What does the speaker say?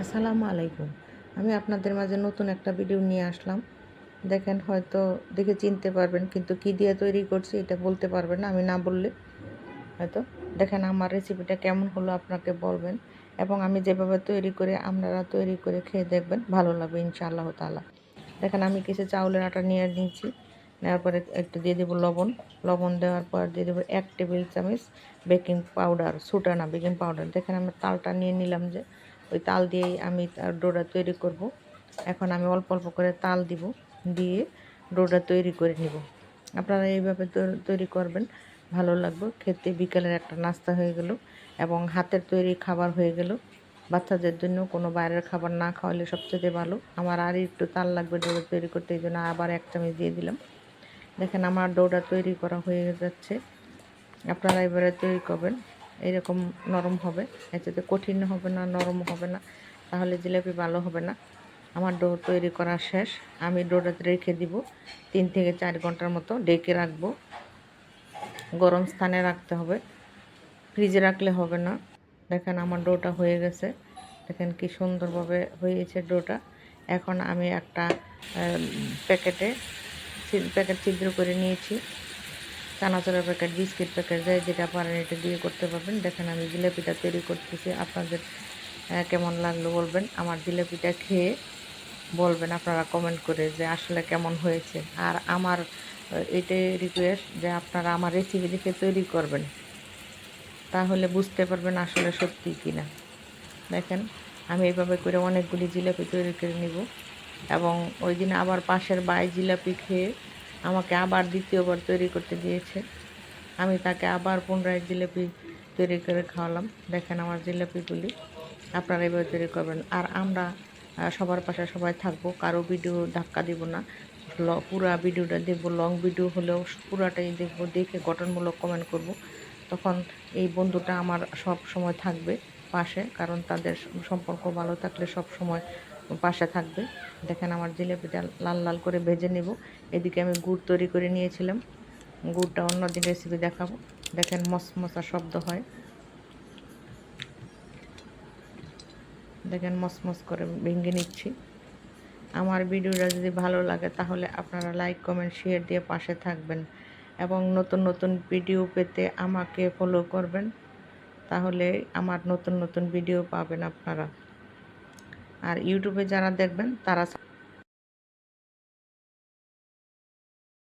আসসালামু আলাইকুম। আমি আপনাদের মাঝে নতুন একটা ভিডিও নিয়ে আসলাম। দেখেন, হয়তো দেখে চিনতে পারবেন, কিন্তু কি দিয়ে তৈরি করছি এটা বলতে পারবেন না, আমি না বললে হয়তো। দেখেন, আমার রেসিপিটা কেমন হলো আপনাকে বলবেন, এবং আমি যেভাবে তৈরি করে আপনারা তৈরি করে খেয়ে দেখবেন, ভালো লাগবে ইনশাআল্লাহ তালা দেখেন, আমি কিছু চাউলের আটা নিয়ে নিয়েছি, নেওয়ার পরে একটু দিয়ে দেবো লবণ। লবণ দেওয়ার পর দিয়ে দেবো এক টেবিল চামচ বেকিং পাউডার, সুটানা বেকিং পাউডার। দেখেন, আমি তালটা নিয়ে নিলাম যে ওই তাল দিয়েই আমি ডোটা তৈরি করব। এখন আমি অল্প অল্প করে তাল দিব, দিয়ে ডোটা তৈরি করে নিব। আপনারা এইভাবে তৈরি করবেন, ভালো লাগবে। খেতে বিকেলের একটা নাস্তা হয়ে গেল এবং হাতের তৈরি খাবার হয়ে গেল। বাচ্চাদের জন্য কোনো বাইরের খাবার না খাওয়ালে সবচেয়ে ভালো। আমার আর একটু তাল লাগবে ডোটা তৈরি করতে, এই জন্য আবার এক চামচ দিয়ে দিলাম। দেখেন আমার ডোটা তৈরি করা হয়ে যাচ্ছে। আপনারা এবারে তৈরি করবেন। এরকম নরম হবে। এতে কঠিন হবে না, নরম হবে না। তাহলে জিলাপি ভালো হবে না। আমার ডো তৈরি করা শেষ। আমি ডোটা রেখে দিব। তিন থেকে চার ঘণ্টার মতো ডেকে রাখব। গরম স্থানে রাখতে হবে। ফ্রিজে রাখলে হবে না। দেখেন আমার ডোটা হয়ে গেছে। দেখেন কি সুন্দরভাবে হয়েছে ডোটা। এখন আমি একটা প্যাকেটে প্যাকেট ছিদ্র করে নিয়েছি। চানাচুরের প্যাকেট বিস্কিট প্যাকেট যায়, যেটা পারেন এটা দিয়ে করতে পারবেন। দেখেন আমি জিলাপিটা তৈরি করতেছি। আপনাদের কেমন লাগল বলবেন? আমার জিলাপিটা খেয়ে বলবেন আপনারা কমেন্ট করে যে আসলে কেমন হয়েছে। আর আমার এটাই রিকোয়েস্ট যে আপনারা আমার রেসিপি দেখে তৈরি করবেন। তাহলে বুঝতে পারবেন আসলে সত্যি কি না দেখেন, আমি এইভাবে করে অনেকগুলি জিলাপি তৈরি করে নিব। এবং ওই দিন আবার পাশের বাই জিলাপি খেয়ে আমাকে আবার দ্বিতীয়বার তৈরি করতে দিয়েছে। আমি তাকে আবার পুনরায় জিলিপি তৈরি করে খাওয়ালাম। দেখেন আমার জিলিপিগুলি। আপনারা এভাবে তৈরি করবেন। আর আমরা সবার পাশে সবাই থাকব। কারও ভিডিও ধাক্কা দিব না। পুরা ভিডিওটা দেখব। লং ভিডিও হলেও পুরাটাই দেখব। দেখে গঠনমূলক কমেন্ট করব। তখন এই বন্ধুটা আমার সব সময় থাকবে পাশে। কারণ তাদের সম্পর্ক ভালো থাকলে সব সময় পাশে থাকবে। দেখেন আমার জিলেপিটা লাল লাল করে ভেজে নেব। এদিকে আমি গুড় তৈরি করে নিয়েছিলাম। গুড়টা অন্যদিন রেসিপি দেখাবো। দেখেন মশমশা শব্দ হয়। দেখেন মসমস করে ভেঙে নিচ্ছি। আমার ভিডিওটা যদি ভালো লাগে তাহলে আপনারা লাইক কমেন্ট শেয়ার দিয়ে পাশে থাকবেন এবং নতুন নতুন ভিডিও পেতে আমাকে ফলো করবেন। তাহলে আমার নতুন নতুন ভিডিও পাবেন আপনারা। আর ইউটিউবে যারা দেখবেন তারা